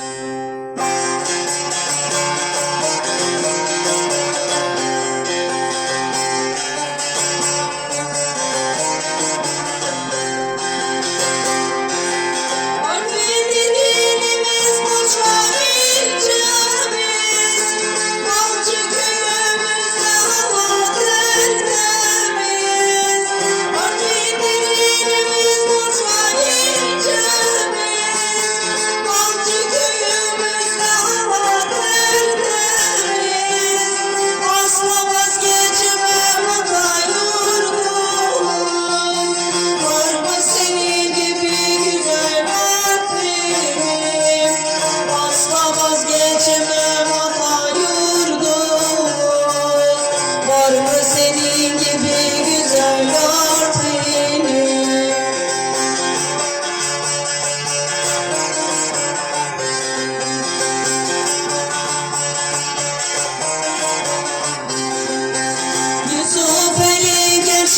you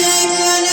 take my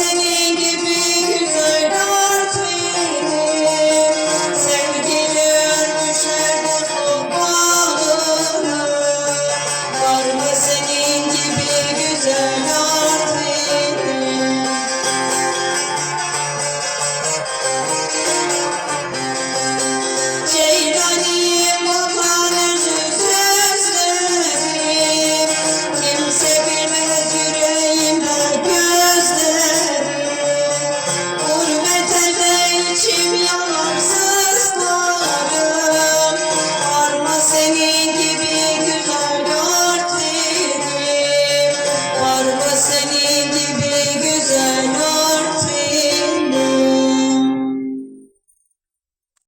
listening. Senin gibi güzel